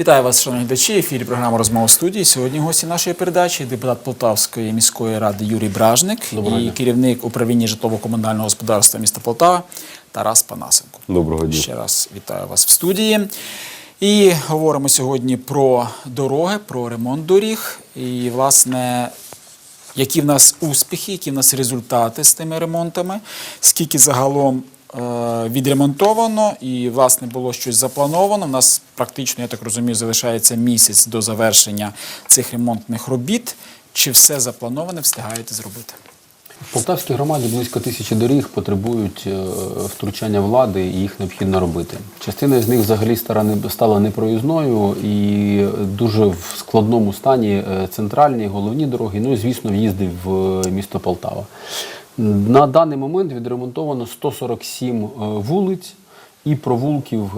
Вітаю вас, шановні глядачі. В ефірі програма розмова в студії. Сьогодні гості нашої передачі депутат Полтавської міської ради Юрій Бражник Доброго і дня. керівник управління житлово-комунального господарства міста Полтава Тарас Панасенко. Доброго дня. Ще раз вітаю вас в студії. І говоримо сьогодні про дороги, про ремонт доріг. І, власне, які в нас успіхи, які в нас результати з тими ремонтами, скільки загалом е, відремонтовано і, власне, було щось заплановано. У нас практично, я так розумію, залишається місяць до завершення цих ремонтних робіт. Чи все заплановане встигаєте зробити? В Полтавській громаді близько тисячі доріг потребують е, втручання влади, і їх необхідно робити. Частина з них взагалі стала непроїзною і дуже в складному стані е, центральні головні дороги. Ну і звісно, в'їзди в е, місто Полтава. На даний момент відремонтовано 147 е, вулиць і провулків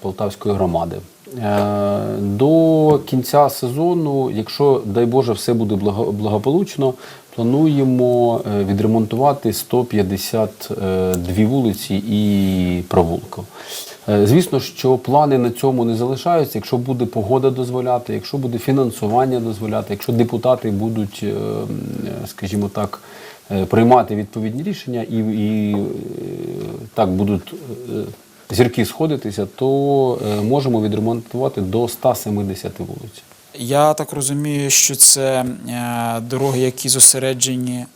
Полтавської громади. Е, До кінця сезону, якщо дай Боже, все буде благо- благополучно, плануємо е, відремонтувати 152 вулиці і провулку. Е, Звісно, що плани на цьому не залишаються. Якщо буде погода дозволяти, якщо буде фінансування дозволяти, якщо депутати будуть, е, скажімо так, е, приймати відповідні рішення і, і е, так будуть е, зірки сходитися, то е, можемо відремонтувати до 170 вулиць. Я так розумію, що це е, дороги, які зосереджені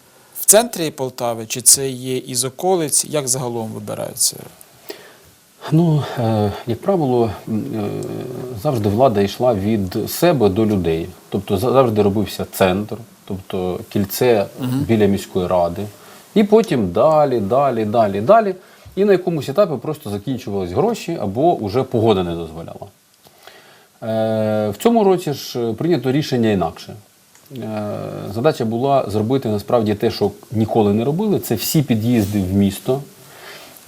в центрі Полтави, чи це є із околиць? Як загалом вибираються? Ну, е, як правило, завжди влада йшла від себе до людей. Тобто за- завжди робився центр, тобто кільце біля міської ради. І потім далі, далі, далі, далі. І на якомусь етапі просто закінчувались гроші або вже погода не дозволяла. Е, В цьому році ж е, прийнято рішення інакше. Е, Задача була зробити насправді те, що ніколи не робили. Це всі під'їзди в місто.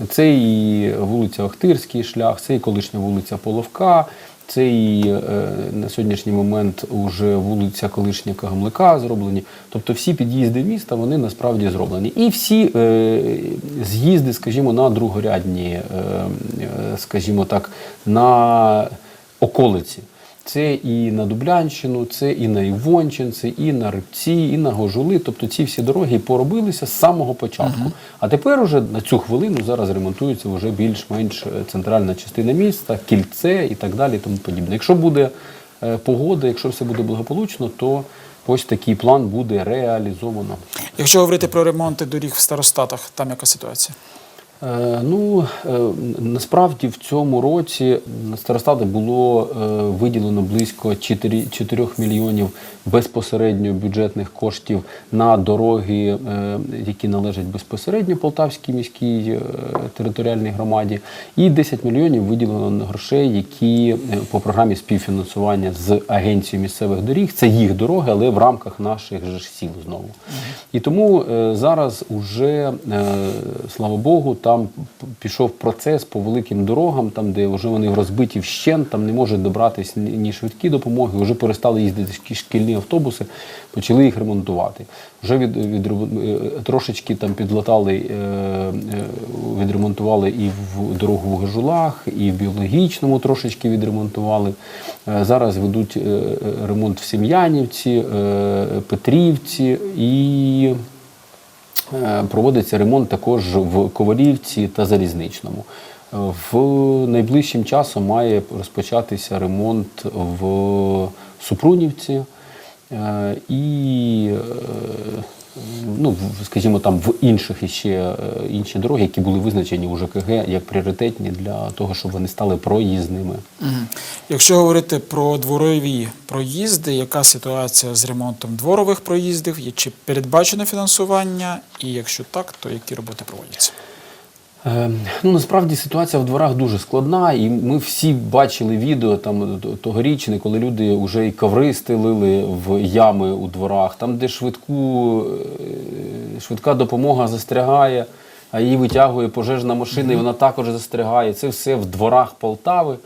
Це і вулиця Охтирський шлях, це і колишня вулиця Половка, це і е, на сьогоднішній момент уже вулиця колишня Кагамлика зроблені. Тобто всі під'їзди міста вони насправді зроблені. І всі е, з'їзди, скажімо, на другорядні, е, скажімо так, на околиці. Це і на Дублянщину, це і на Івончин, це і на Рибці, і на Гожули. Тобто ці всі дороги поробилися з самого початку. А тепер уже на цю хвилину зараз ремонтується вже більш-менш е, центральна частина міста, кільце і так далі. і Тому подібне. Якщо буде е, погода, якщо все буде благополучно, то ось такий план буде реалізовано. Якщо говорити про ремонти доріг в старостатах, там яка ситуація? Е, Ну е, насправді в цьому році на старостати було е, виділено близько 4, 4 мільйонів безпосередньо бюджетних коштів на дороги, які належать безпосередньо Полтавській міській територіальній громаді, і 10 мільйонів виділено на грошей, які по програмі співфінансування з агенцією місцевих доріг. Це їх дороги, але в рамках наших же ж сіл знову. І тому зараз уже, слава Богу, там пішов процес по великим дорогам, там, де вже вони розбиті вщент, там не можуть добратися ні, швидкі допомоги, вже перестали їздити шкільні автобуси, почали їх ремонтувати. Вже від, від, е, трошечки там підлатали, е, е, відремонтували і в дорогу в Гажулах, і в біологічному трошечки відремонтували. Зараз ведуть ремонт в Сім'янівці, Петрівці і проводиться ремонт також в Ковалівці та Залізничному. Е, В найближчим часом має розпочатися ремонт в Супрунівці е, і, е, ну, скажімо, там в інших іще е, інші дороги, які були визначені у ЖКГ як пріоритетні для того, щоб вони стали проїзними. Якщо говорити про дворові проїзди, яка ситуація з ремонтом дворових проїздів? Чи передбачено фінансування? І якщо так, то які роботи проводяться? Е, Ну насправді ситуація в дворах дуже складна, і ми всі бачили відео там тогорічне, коли люди вже і коври стелили в ями у дворах, там, де швидку е, швидка допомога застрягає, а її витягує пожежна машина, і вона також застрягає. Це все в дворах Полтави.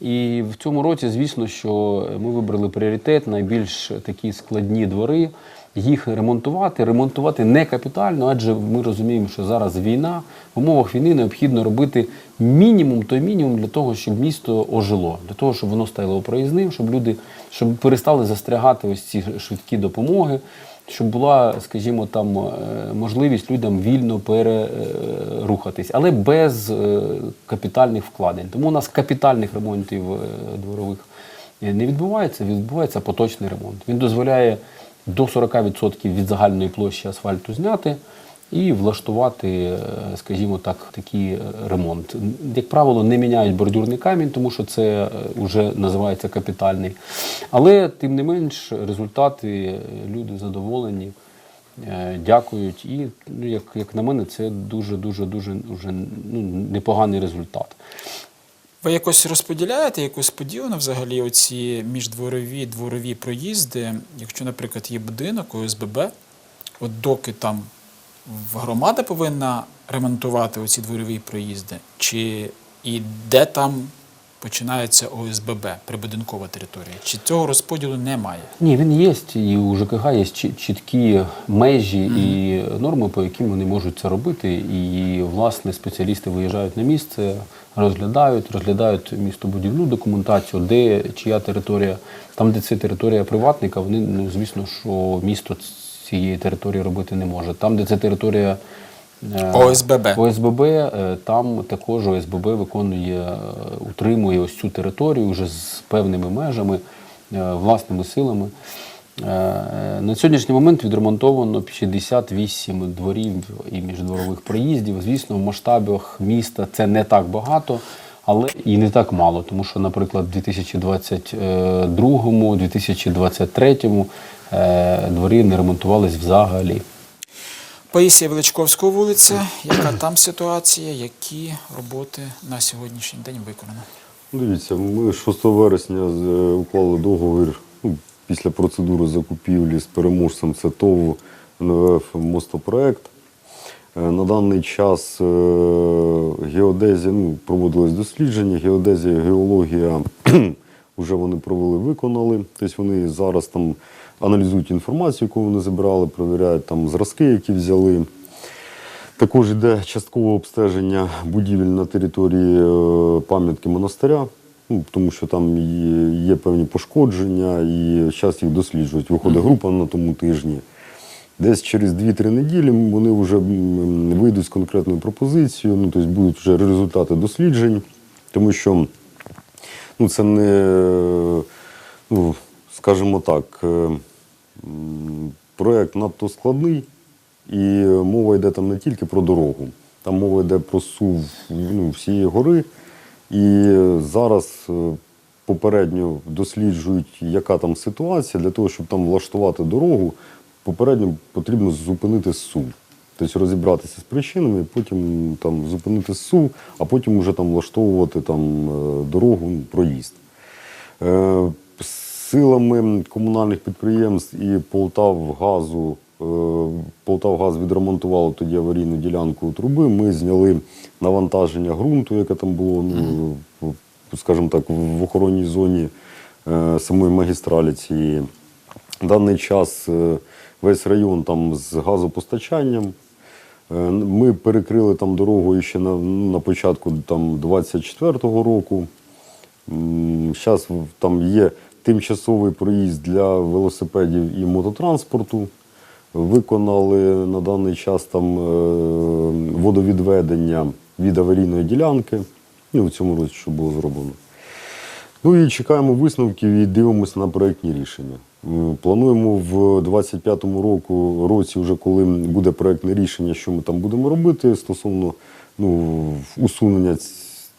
І в цьому році, звісно, що ми вибрали пріоритет найбільш такі складні двори. Їх ремонтувати, ремонтувати не капітально, адже ми розуміємо, що зараз війна. В умовах війни необхідно робити мінімум той мінімум для того, щоб місто ожило, для того, щоб воно стало проїзним, щоб люди щоб перестали застрягати ось ці швидкі допомоги, щоб була, скажімо, там е, можливість людям вільно перерухатись, але без е, капітальних вкладень. Тому у нас капітальних ремонтів е, дворових не відбувається, відбувається поточний ремонт. Він дозволяє до 40% від загальної площі асфальту зняти і влаштувати, е, скажімо так, такий е, ремонт. Як правило, не міняють бордюрний камінь, тому що це вже називається капітальний. Але тим не менш результати е, люди задоволені. е, Дякують, і ну, як, як на мене, це дуже дуже дуже вже ну, непоганий результат. Ви якось розподіляєте якусь поділену взагалі оці міждворові дворові проїзди, якщо, наприклад, є будинок ОСББ, от доки там громада повинна ремонтувати оці дворові проїзди, чи і де там починається ОСББ, прибудинкова територія? Чи цього розподілу немає? Ні, він є, і у ЖКГ є чіткі межі і норми, по яким вони можуть це робити. І, власне, спеціалісти виїжджають на місце, розглядають, розглядають містобудівну документацію, де чия територія. Там, де це територія приватника, вони, ну, звісно, що місто цієї території робити не може. Там, де це територія е, ОСББ. ОСББ, е, там також ОСББ виконує, утримує ось цю територію вже з певними межами, е, власними силами. Е, На сьогоднішній момент відремонтовано 68 дворів і міждворових проїздів. Звісно, в масштабах міста це не так багато, але і не так мало, тому що, наприклад, в 2022, 2023 е, дворі не ремонтувались взагалі. Паїсія Величковського вулиця, яка там ситуація, які роботи на сьогоднішній день виконано? Дивіться, ми 6 вересня з- е, уклали договір після процедури закупівлі з переможцем це НВФ Мостопроект. Е, На даний час е, геодезія, ну, проводилось дослідження, геодезія, геологія вже вони провели, виконали. Тобто вони зараз там аналізують інформацію, яку вони зібрали, перевіряють там зразки, які взяли. Також йде часткове обстеження будівель на території е, пам'ятки монастиря, ну, тому що там є, є певні пошкодження і зараз їх досліджують. Виходить група на тому тижні. Десь через 2-3 неділі вони вже вийдуть з конкретною пропозицією, ну, тобто будуть вже результати досліджень, тому що ну, це не, ну, скажімо так, е, м, проект надто складний, і мова йде там не тільки про дорогу, там мова йде про сув ну, всієї гори. І зараз е, попередньо досліджують, яка там ситуація. Для того, щоб там влаштувати дорогу, попередньо потрібно зупинити сув. Тобто розібратися з причинами, потім там зупинити сув, а потім вже там влаштовувати там е, дорогу, ну, проїзд. Е, Силами комунальних підприємств і Полтавгазу, Полтавгаз відремонтувало тоді аварійну ділянку труби. Ми зняли навантаження ґрунту, яке там було, ну, скажімо так, в охоронній зоні е, самої магістралі цієї. В даний час е, весь район там з газопостачанням. Е, Ми перекрили там дорогу ще на, на початку там, 24-го року. Зараз там є тимчасовий проїзд для велосипедів і мототранспорту. Виконали на даний час там е, водовідведення від аварійної ділянки. Ну, в цьому році, що було зроблено. Ну і чекаємо висновків і дивимося на проєктні рішення. Плануємо в 25-му року, році, вже коли буде проєктне рішення, що ми там будемо робити стосовно ну, усунення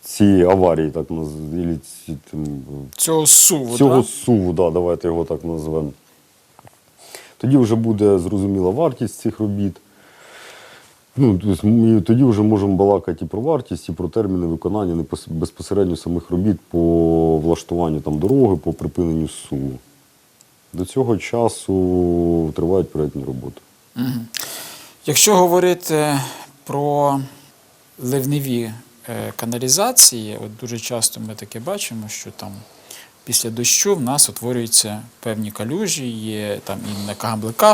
цієї аварії, так наз- ілі ці, там, Цього суву, цього да? суву, да, давайте його так назвемо. Тоді вже буде зрозуміла вартість цих робіт. Ну, тобто ми тоді вже можемо балакати і про вартість, і про терміни виконання безпосередньо самих робіт по влаштуванню там, дороги, по припиненню суву. До цього часу тривають проєктні роботи. Якщо говорити про ливневі е, каналізації, от дуже часто ми таке бачимо, що там після дощу в нас утворюються певні калюжі, є там і на Кагаблика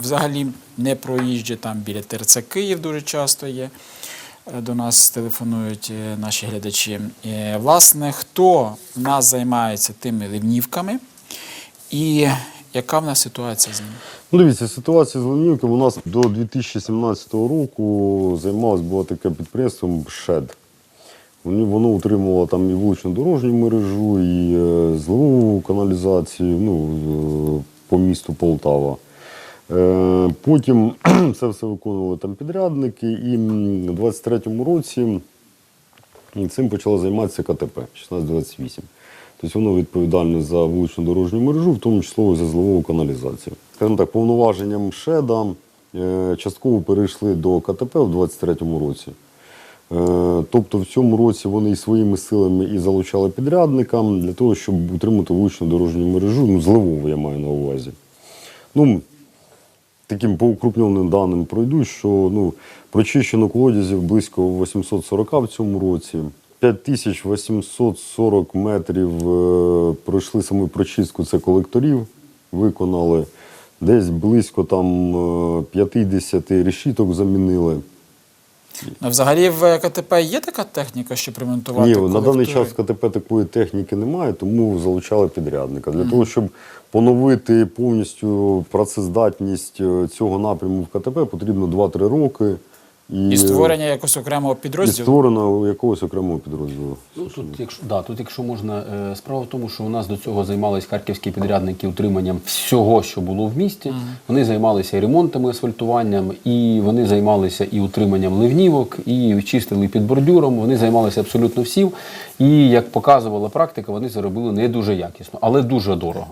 взагалі не проїжджа, там біля ТРЦ Київ дуже часто є. Е, До нас телефонують е, наші глядачі. Е, Власне, хто в нас займається тими ливнівками і яка в нас ситуація з ними? Ну, дивіться, ситуація з Ленівками у нас до 2017 року займалось було таке підприємство ШЕД. Воно утримувало там і вуличну дорожню мережу, і е, зливову каналізацію ну, е, по місту Полтава. Е, Потім це все виконували там підрядники, і у 23-му році цим почало займатися КТП 1628. Тобто воно відповідальне за вуличну дорожню мережу, в тому числі за зливову каналізацію. Скажімо так, повноваженням ШЕДа частково перейшли до КТП в 23-му році. Е, Тобто в цьому році вони і своїми силами і залучали підрядникам для того, щоб утримати вуличну дорожню мережу, ну, зливову я маю на увазі. Ну, таким по укрупненим даним пройду, що ну, прочищено колодязів близько 840 в цьому році. 5840 метрів е, пройшли саму прочистку це колекторів, виконали. Десь близько там е, 50 решіток замінили. Ну, взагалі в КТП є така техніка, щоб ремонтувати? Ні, на даний час в КТП такої техніки немає, тому залучали підрядника. Для того, щоб поновити повністю працездатність е, цього напряму в КТП, потрібно 2-3 роки. І, І створення якогось окремого і підрозділу? створено якогось окремого підрозділу. Ну, тут, якщо, да, тут, якщо можна, е, справа в тому, що у нас до цього займалися харківські підрядники утриманням всього, що було в місті. Вони займалися і ремонтами, асфальтуванням, і вони займалися і утриманням ливнівок, і чистили під бордюром. Вони займалися абсолютно всім. І як показувала практика, вони це робили не дуже якісно, але дуже дорого.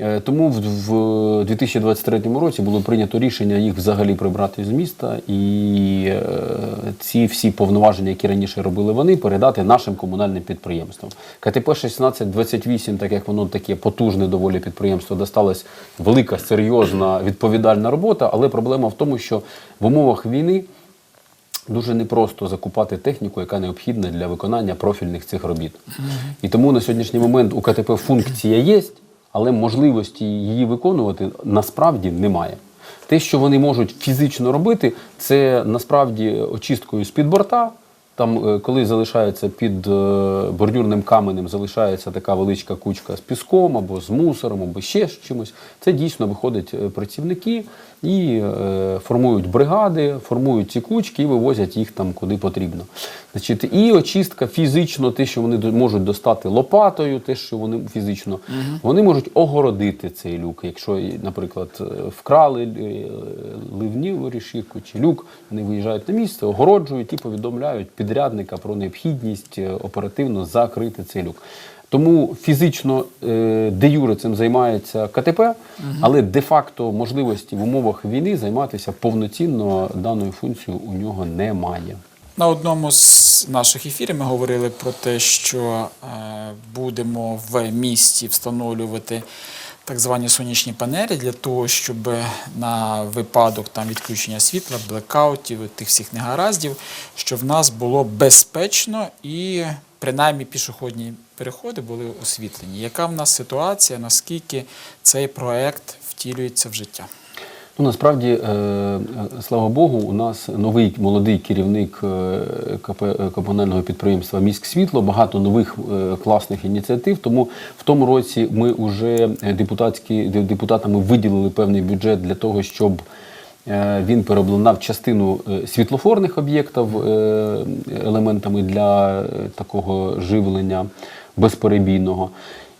Е, Тому в, в 2023 році було прийнято рішення їх взагалі прибрати з міста і е, ці всі повноваження, які раніше робили вони, передати нашим комунальним підприємствам. КТП 1628, так як воно таке потужне доволі підприємство, досталась велика, серйозна, відповідальна робота, але проблема в тому, що в умовах війни дуже непросто закупати техніку, яка необхідна для виконання профільних цих робіт. І тому на сьогоднішній момент у КТП функція є, але можливості її виконувати насправді немає. Те, що вони можуть фізично робити, це насправді очисткою з-під борта. Там, е, коли залишається під е, бордюрним каменем, залишається така величка кучка з піском або з мусором, або ще з чимось. Це дійсно виходять е, працівники і е, формують бригади, формують ці кучки і вивозять їх там куди потрібно. Значить, і очистка фізично, те, що вони можуть достати лопатою, те, що вони фізично, вони можуть огородити цей люк. Якщо, наприклад, е, вкрали е, ливніву рішівку чи люк, вони виїжджають на місце, огороджують і повідомляють підрядника про необхідність оперативно закрити цей люк. Тому фізично е, де юре цим займається КТП, але де-факто можливості в умовах війни займатися повноцінно даною функцією у нього немає. На одному з наших ефірів ми говорили про те, що е, будемо в місті встановлювати так звані сонячні панелі для того, щоб на випадок там відключення світла, блекаутів, тих всіх негараздів, щоб в нас було безпечно і принаймні пішохідні переходи були освітлені. Яка в нас ситуація, наскільки цей проект втілюється в життя? Ну, насправді, е, слава Богу, у нас новий молодий керівник е, КП е, комунального підприємства Міськ Світло, багато нових класних ініціатив. Тому в тому році ми вже депутатські депутатами виділили певний бюджет для того, щоб він переобладнав частину е, світлофорних об'єктів е, елементами для е, такого живлення безперебійного.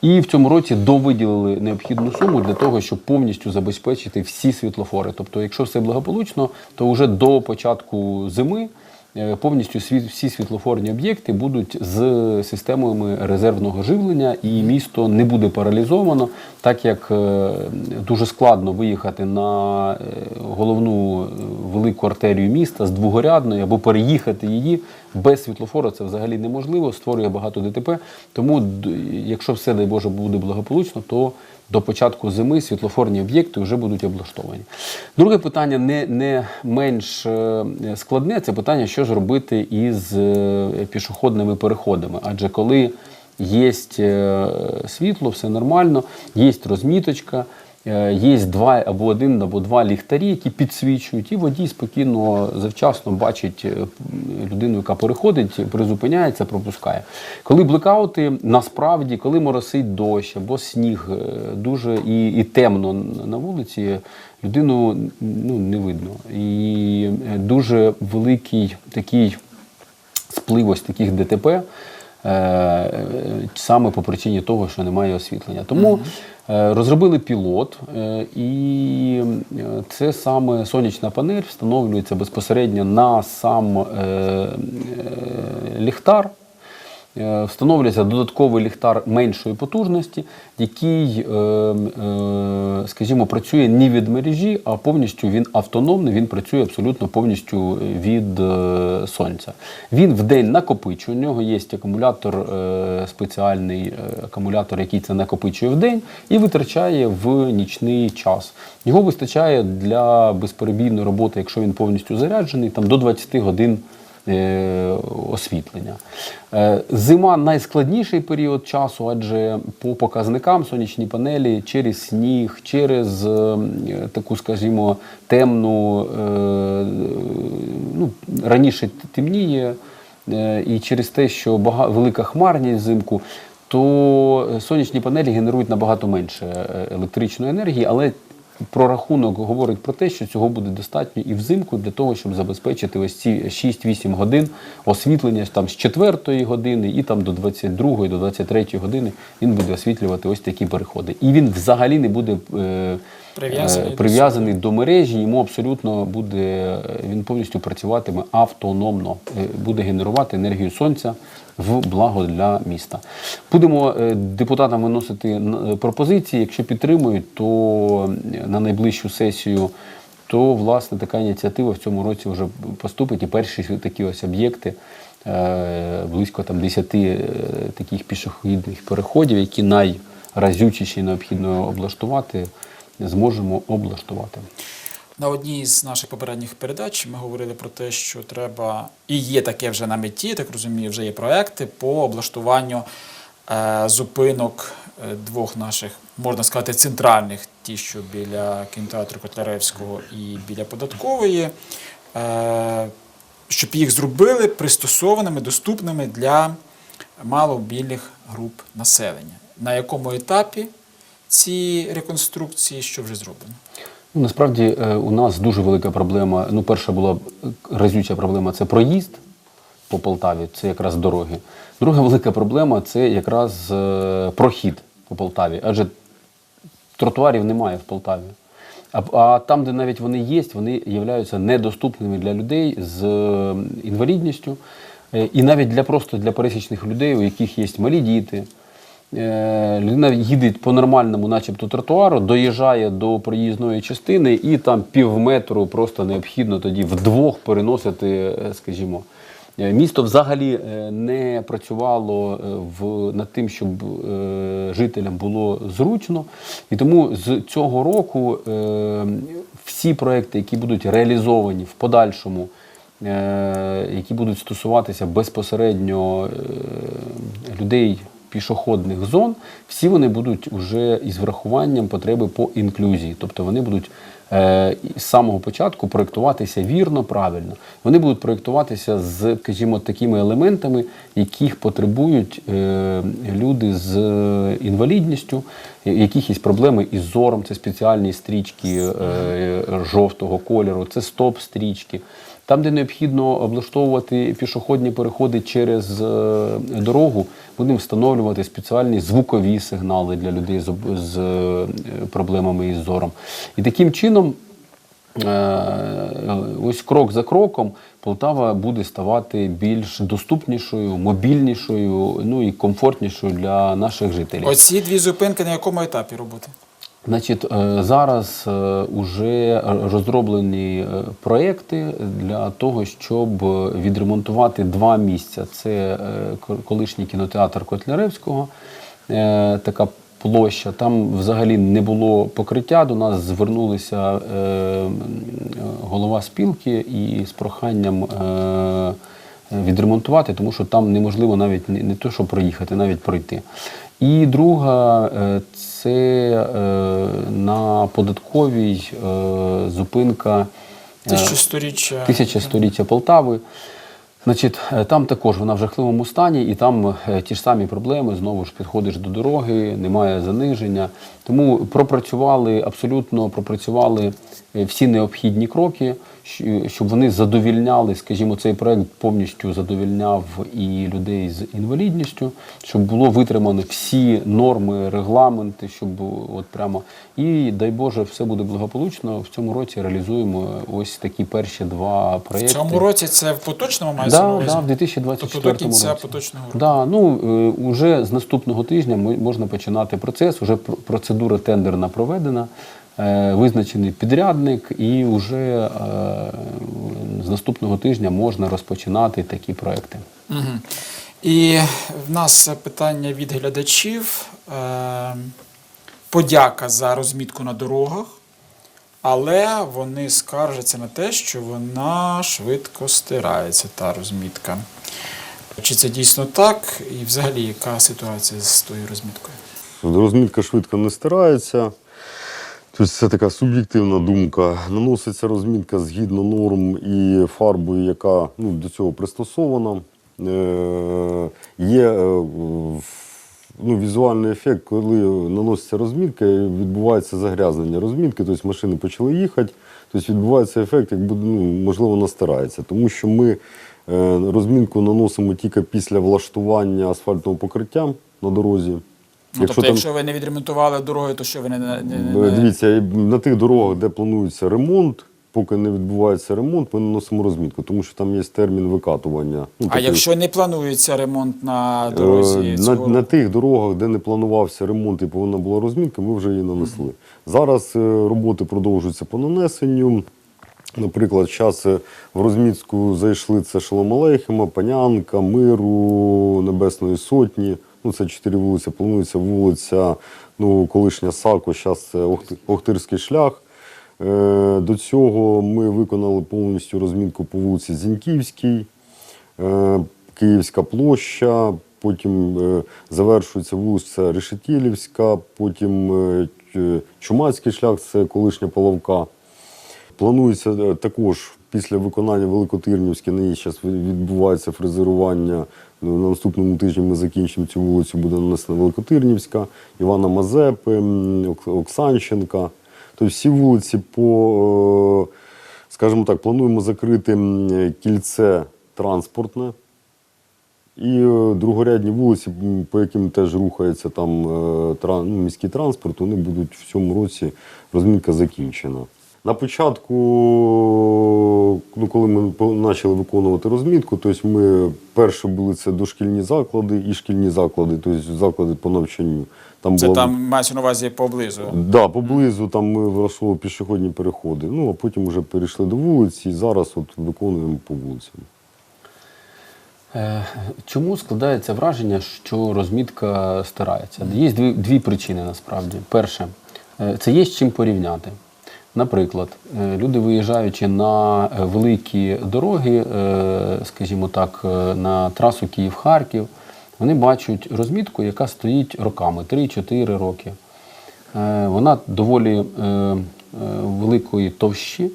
І в цьому році довиділили необхідну суму для того, щоб повністю забезпечити всі світлофори. Тобто, якщо все благополучно, то вже до початку зими е, повністю світ- всі світлофорні об'єкти будуть з системами резервного живлення, і місто не буде паралізовано, так як е, дуже складно виїхати на е, головну е, велику артерію міста з двогорядної або переїхати її Без світлофора це взагалі неможливо, створює багато ДТП. Тому, якщо все, дай Боже, буде благополучно, то до початку зими світлофорні об'єкти вже будуть облаштовані. Друге питання не, не менш е, складне, це питання, що ж робити із е, пішохідними переходами. Адже коли є світло, все нормально, є розміточка. Е, Є два або один, або два ліхтарі, які підсвічують, і водій спокійно завчасно бачить е, людину, яка переходить, призупиняється, пропускає. Коли блекаути, насправді, коли моросить дощ або сніг е, дуже і, і темно на вулиці, людину ну, не видно. І дуже великий такий сплив таких ДТП. Саме по причині того, що немає освітлення. Тому розробили пілот, е, і е, це саме сонячна панель встановлюється безпосередньо на сам е, е, ліхтар. Е, Встановлюється додатковий ліхтар меншої потужності, який, е, е, скажімо, працює не від мережі, а повністю він автономний, він працює абсолютно повністю від сонця. Він в день накопичує. У нього є акумулятор, спеціальний акумулятор, який це накопичує в день і витрачає в нічний час. Його вистачає для безперебійної роботи, якщо він повністю заряджений, там до 20 годин освітлення. Е, Зима найскладніший період часу, адже по показникам сонячні панелі через сніг, через е, таку, скажімо, темну, е, ну, раніше темніє, е, і через те, що велика хмарність взимку, то сонячні панелі генерують набагато менше е, електричної енергії, але прорахунок говорить про те, що цього буде достатньо і взимку для того, щоб забезпечити ось ці 6-8 годин освітлення там з 4 години і там до 22 до 23 години він буде освітлювати ось такі переходи. І він взагалі не буде е, Прив'язаний е, до до мережі, йому абсолютно буде він повністю працюватиме автономно, е, буде генерувати енергію сонця в благо для міста. Будемо е, депутатам виносити е, пропозиції. Якщо підтримують, то е, на найближчу сесію. То власне така ініціатива в цьому році вже поступить, і перші такі ось об'єкти, близько там 10 е, таких пішохідних переходів, які найразючіші необхідно облаштувати, зможемо облаштувати. На одній з наших попередніх передач ми говорили про те, що треба, і є таке вже на меті, так розумію, вже є проекти по облаштуванню е, зупинок е, двох наших, можна сказати, центральних, ті, що біля кінотеатру Котляревського і біля податкової, е, щоб їх зробили пристосованими, доступними для малобільних груп населення. На якому етапі ці реконструкції, що вже зроблено? Ну, насправді е, у нас дуже велика проблема. Ну, перша була е, разюча проблема це проїзд по Полтаві, це якраз дороги. Друга велика проблема це якраз е, прохід по Полтаві, адже тротуарів немає в Полтаві. А, а там, де навіть вони є, вони являються недоступними для людей з інвалідністю, і навіть для просто для пересічних людей, у яких є малі діти. Е, Людина їде по нормальному, начебто, тротуару, доїжджає до проїзної частини, і там пів метру просто необхідно тоді вдвох переносити, е, скажімо. Е, Місто взагалі не працювало в, над тим, щоб жителям було зручно. І тому з цього року всі проекти, які будуть реалізовані в подальшому, які будуть стосуватися безпосередньо людей пішохідних зон, всі вони будуть вже із врахуванням потреби по інклюзії. Тобто вони будуть е, з самого початку проєктуватися вірно, правильно. Вони будуть проєктуватися з, скажімо, такими елементами, яких потребують е, люди з е, інвалідністю, я- яких є проблеми із зором, це спеціальні стрічки е, жовтого кольору, це стоп-стрічки. Там, де необхідно облаштовувати пішохідні переходи через е, дорогу, будемо встановлювати спеціальні звукові сигнали для людей з, е, проблемами із зором. І таким чином, е, ось крок за кроком, Полтава буде ставати більш доступнішою, мобільнішою, ну і комфортнішою для наших жителів. Оці дві зупинки на якому етапі роботи? Значить, е, зараз вже розроблені е, проекти для того, щоб е, відремонтувати два місця. Це е, колишній кінотеатр Котляревського, е, така площа. Там взагалі не було покриття. До нас звернулися е, голова спілки і з проханням. е, відремонтувати, тому що там неможливо навіть не, не то, що проїхати, навіть пройти. І друга е, це е, на податковій е, зупинка е, Тисяча століття Полтави. Значить, там також вона в жахливому стані, і там ті ж самі проблеми. Знову ж підходиш до дороги, немає заниження. Тому пропрацювали абсолютно пропрацювали е, всі необхідні кроки, щоб вони задовільняли, скажімо, цей проект повністю задовільняв і людей з інвалідністю, щоб було витримано всі норми, регламенти, щоб от прямо і дай Боже, все буде благополучно. В цьому році реалізуємо ось такі перші два проекти. В цьому році це в поточному мається на Да, увазі? да, в 2024 Тобто до кінця році. поточного року. Да, ну, е, уже з наступного тижня можна починати процес. Уже пр- процедура тендерна проведена, е, визначений підрядник, і вже е, з наступного тижня можна розпочинати такі проекти. Мгм. І в нас питання від глядачів. Е, Подяка за розмітку на дорогах, але вони скаржаться на те, що вона швидко стирається, та розмітка. Чи це дійсно так? І взагалі, яка ситуація з тою розміткою? Розмітка швидко не стирається. Тобто це така суб'єктивна думка. Наноситься розмітка згідно норм і фарбою, яка ну, до цього пристосована. Е, є е, ну, візуальний ефект, коли наноситься розмітка, відбувається загрязнення розмітки, тобто машини почали їхати, тобто відбувається ефект, як ну, можливо, вона стирається. Тому що ми е, розмітку наносимо тільки після влаштування асфальтного покриття на дорозі. Ну, тобто, якщо ви не відремонтували дороги, то що ви не, не, не, не- Дивіться, на тих дорогах, де планується ремонт, поки не відбувається ремонт, ми наносимо розмітку, тому що там є термін викатування. Ну, А такий. якщо не планується ремонт на Е, дорозі на, цього на року? тих дорогах, де не планувався ремонт і повинна була розмітка, ми вже її нанесли. Зараз е, роботи продовжуються по нанесенню. Наприклад, зараз е, в розмітку зайшли це Шоломалейхема, Панянка, Миру, Небесної Сотні. Ну, це чотири вулиці. Планується вулиця, ну, колишня Сако, зараз це Охтирський шлях. Е, До цього ми виконали повністю розмітку по вулиці Зіньківській, е, Київська площа, потім е, завершується вулиця Решетілівська, потім Чумацький шлях, це колишня Половка. Планується також після виконання Великотирнівської, на ній зараз відбувається фрезерування. На наступному тижні ми закінчимо цю вулицю, буде нанесена Великотирнівська, Івана Мазепи, Оксанченка. Тобто всі вулиці по, е, скажімо так, плануємо закрити кільце транспортне. І е, другорядні вулиці, по яким теж рухається там е, ну, міський транспорт, вони будуть в цьому році розмітка закінчена. На початку, ну, коли ми почали виконувати розмітку, тобто ми перші були це дошкільні заклади і шкільні заклади, тобто заклади по навчанню. Там Це була- там мається на увазі поблизу. Да, поблизу там ми влаштовували пішохідні переходи. Ну, а потім вже перейшли до вулиці і зараз от виконуємо по вулицям. Е, Чому складається враження, що розмітка стирається? Є дві, дві причини насправді. Перше, е, це є з чим порівняти. Наприклад, е, люди виїжджаючи на е, великі дороги, е, скажімо так, на трасу Київ-Харків, вони бачать розмітку, яка стоїть роками 3-4 роки. Вона доволі великої товщі,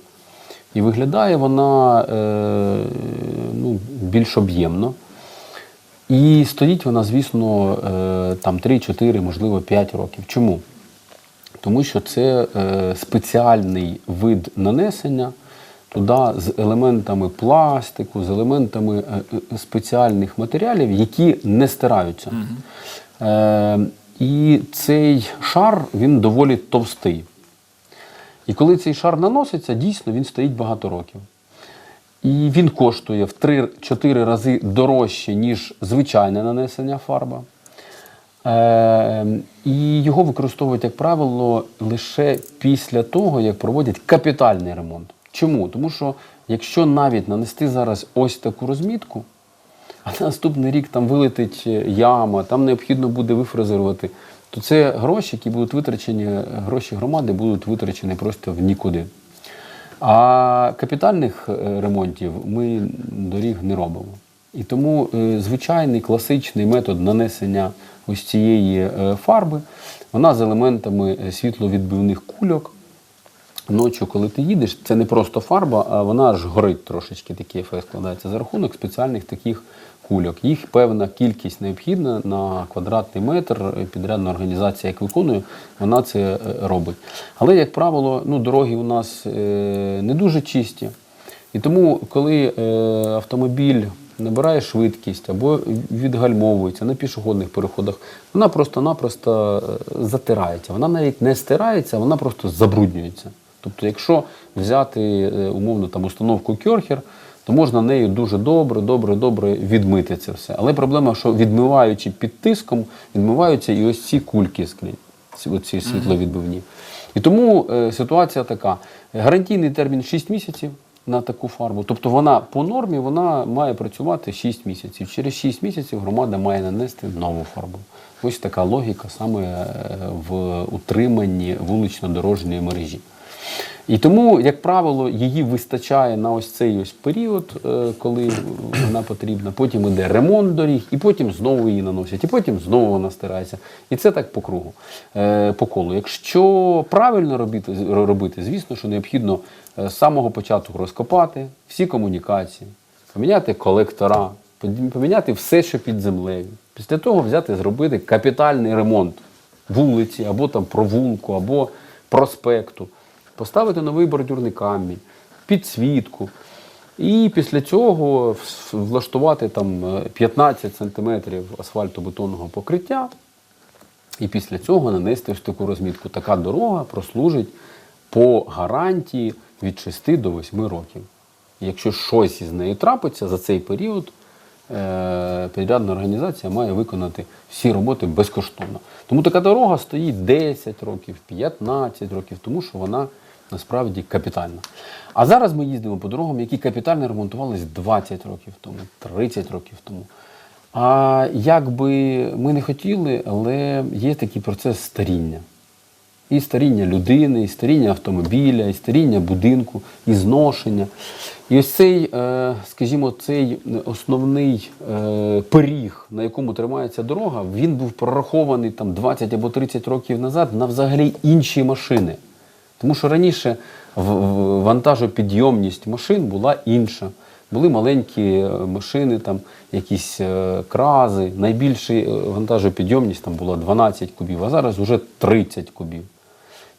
і виглядає вона ну, більш об'ємно. І стоїть вона, звісно, там 3-4, можливо, 5 років. Чому? Тому що це е, спеціальний вид нанесення туди з елементами пластику, з елементами е, е, спеціальних матеріалів, які не стираються. Е, і цей шар він доволі товстий. І коли цей шар наноситься, дійсно він стоїть багато років. І він коштує в 3-4 рази дорожче, ніж звичайне нанесення фарба. Е, і його використовують, як правило, лише після того, як проводять капітальний ремонт. Чому? Тому що якщо навіть нанести зараз ось таку розмітку, а на наступний рік там вилетить е, яма, там необхідно буде вифрезерувати, то це гроші, які будуть витрачені, е, гроші громади будуть витрачені просто в нікуди. А капітальних е, ремонтів ми доріг не робимо. І тому звичайний класичний метод нанесення ось цієї е, фарби, вона з елементами е, світловідбивних кульок. Ночі, коли ти їдеш, це не просто фарба, а вона аж горить трошечки, такий ефект складається за рахунок спеціальних таких кульок. Їх певна кількість необхідна на квадратний метр. Підрядна організація, як виконує, вона це е, робить. Але, як правило, ну, дороги у нас е, не дуже чисті. І тому, коли е, автомобіль набирає швидкість або відгальмовується на пішохідних переходах, вона просто-напросто е, затирається. Вона навіть не стирається, вона просто забруднюється. Тобто, якщо взяти е, умовно там установку Кьорхер, то можна нею дуже добре, добре, добре відмити це все. Але проблема, що відмиваючи під тиском, відмиваються і ось ці кульки склі, оці світловідбивні. І тому е, ситуація така: гарантійний термін 6 місяців на таку фарбу. Тобто вона по нормі вона має працювати 6 місяців. Через 6 місяців громада має нанести нову фарбу. Ось така логіка саме е, в утриманні вулично-дорожньої мережі. І тому, як правило, її вистачає на ось цей ось період, е, коли вона потрібна. Потім іде ремонт доріг, і потім знову її наносять, і потім знову вона стирається. І це так по кругу, е, по колу. Якщо правильно робити, робити, звісно, що необхідно е, з самого початку розкопати всі комунікації, поміняти колектора, поміняти все, що під землею. Після того взяти, зробити капітальний ремонт вулиці, або там провулку, або проспекту поставити новий бордюрний камінь, підсвітку. І після цього влаштувати там е, 15 сантиметрів асфальтобетонного покриття. І після цього нанести ось таку розмітку. Така дорога прослужить по гарантії від 6 до 8 років. Якщо щось із нею трапиться за цей період, е, підрядна організація має виконати всі роботи безкоштовно. Тому така дорога стоїть 10 років, 15 років, тому що вона насправді капітальна. А зараз ми їздимо по дорогам, які капітально ремонтувались 20 років тому, 30 років тому. А як би ми не хотіли, але є такий процес старіння. І старіння людини, і старіння автомобіля, і старіння будинку, і зношення. І ось цей, е, скажімо, цей основний е, пиріг, на якому тримається дорога, він був прорахований там 20 або 30 років назад на взагалі інші машини. Тому що раніше вантажопідйомність машин була інша. Були маленькі е, машини, там якісь е, крази. Найбільша е, вантажопідйомність там була 12 кубів, а зараз вже 30 кубів.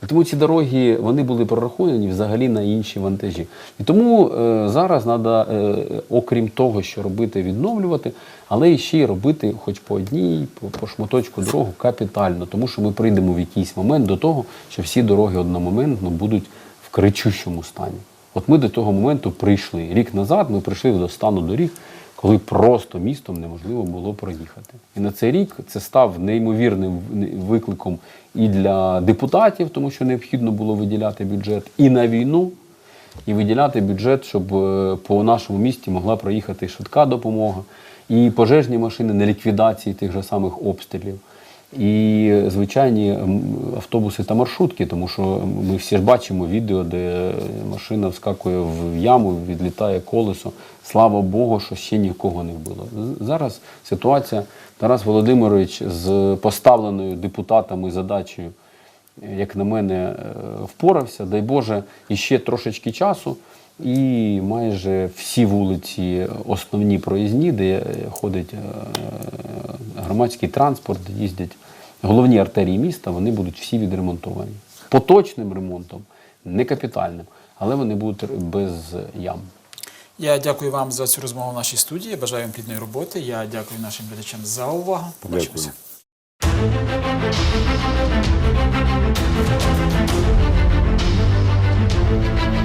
І тому ці дороги вони були прораховані взагалі на інші вантажі. І тому е, зараз треба, е, окрім того, що робити, відновлювати, але ще й робити хоч по одній, по, по шматочку дорогу капітально, тому що ми прийдемо в якийсь момент до того, що всі дороги одномоментно будуть в кричущому стані. От ми до того моменту прийшли. Рік назад ми прийшли до стану доріг, коли просто містом неможливо було проїхати. І на цей рік це став неймовірним викликом і для депутатів, тому що необхідно було виділяти бюджет, і на війну, і виділяти бюджет, щоб е, по нашому місті могла проїхати швидка допомога, і пожежні машини на ліквідації тих же самих обстрілів. І звичайні автобуси та маршрутки, тому що ми всі ж бачимо відео, де машина вскакує в яму, відлітає колесо. Слава Богу, що ще нікого не вбило. З- Зараз ситуація Тарас Володимирович з поставленою депутатами задачею, як на мене, е, впорався. Дай Боже, іще трошечки часу. І майже всі вулиці, основні проїзні, де ходить е, громадський транспорт, де їздять головні артерії міста, вони будуть всі відремонтовані. Поточним ремонтом, не капітальним, але вони будуть без ям. Я дякую вам за цю розмову в нашій студії. Бажаю вам плідної роботи. Я дякую нашим глядачам за увагу. Побачимося. Дякую.